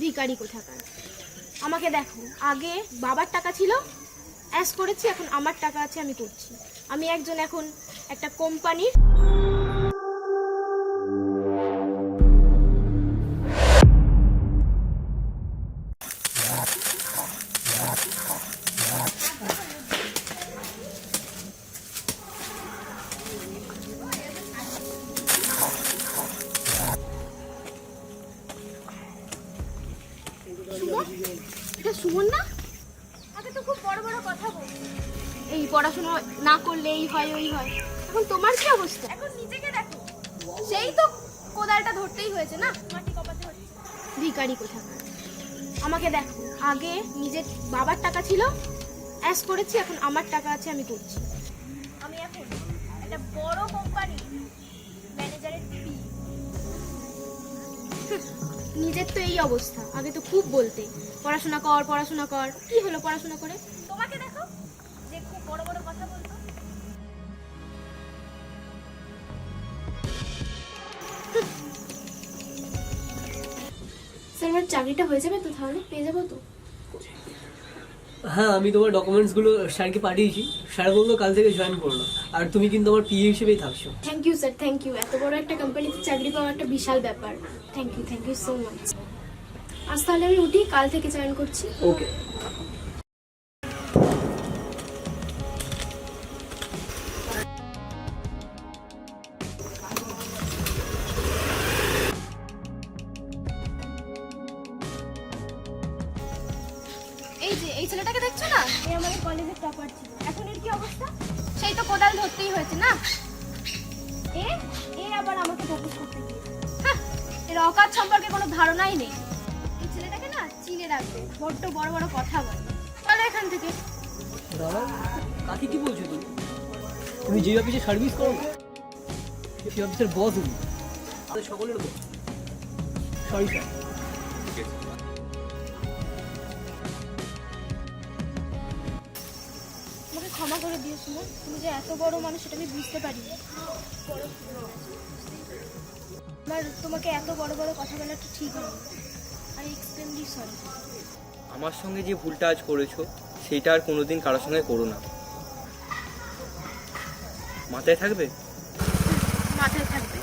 ভিকারি কোথাকার? আমাকে দেখো, আগে বাবার টাকা ছিল অ্যাস করেছি, এখন আমার টাকা আছে, আমি করছি আমি একজন এখন একটা কোম্পানির এটা সুমন না? আগে তো খুব বড় বড় কথা বল এই পড়াশোনা না করলে এই হয় ওই হয়। এখন তোমার কি অবস্থা? এখন নিজেকে দেখো। সেই তো কোদালটা ধরতেই হয়েছে না? মাটি কপাতে হচ্ছে। ভিকারি কোথাকার? আমাকে দেখো আগে নিজের বাবার টাকা ছিল অ্যাস করেছি এখন আমার টাকা আছে আমি করছি। আমি এখন একটা বড় কোম্পানি ম্যানেজারের নিজের তো এই অবস্থা। আগে তো খুব বলতে, পড়াশোনা কর পড়াশোনা কর। কি হলো পড়াশোনা করে? তোমাকে দেখো যে খুব বড় বড় কথা বলতো। স্যার, আমার চাকরিটা হয়ে যাবে তো তাহলে? পেয়ে যাব তো? হ্যাঁ আমি তোমার ডকুমেন্টসগুলো স্যারকে পাঠিয়েছি। স্যার বলল কাল থেকে জয়েন করল। আর তুমি কিন্তু আমার পিএ হিসেবেই থাকছো। Thank you sir thank you এত বড় একটা কোম্পানিতে চাকরি পাওয়া একটা বিশাল ব্যাপার। Thank you thank you so much আজ তাহলে আমি উঠি কাল থেকে জয়েন করছি। ওকে এই যে এই ছেলেটাকে দেখছ না? এই আমাদের কলেজের টপার ছিল। এখন এর কি অবস্থা? সেই তো কোদাল ধরতেই হয়েছে না? এ এ আবার আমাকে প্রপোজ করতে গিয়েছে হ্যাঁ, এর অকাত সম্পর্কে কোনো ধারণাই নেই। এই ছেলেটাকে না চিনে রাখবে বড্ড বড় বড় কথা বলে। চলো এখান থেকে। দাদা কাকে কি বলছো তুমি? তুমি যে অফিসে সার্ভিস করো না সেই অফিসের বস তুমি। আমাদের সকলের বস সরি স্যার আমাকে ক্ষমা করে দিও সুমন তুমি যে এত বড় মানুষ সেটা আমি বুঝতে পারি আমার তোমাকে এত বড় বড় কথা বলাটা ঠিক হয়নি। আই এক্সট্রিমলি সরি আমার সঙ্গে যে ভুলটা আজ করেছ সেটা আর কোনোদিন কারোর সঙ্গে করো না। মাথায় থাকবে? মাথায় থাকবে।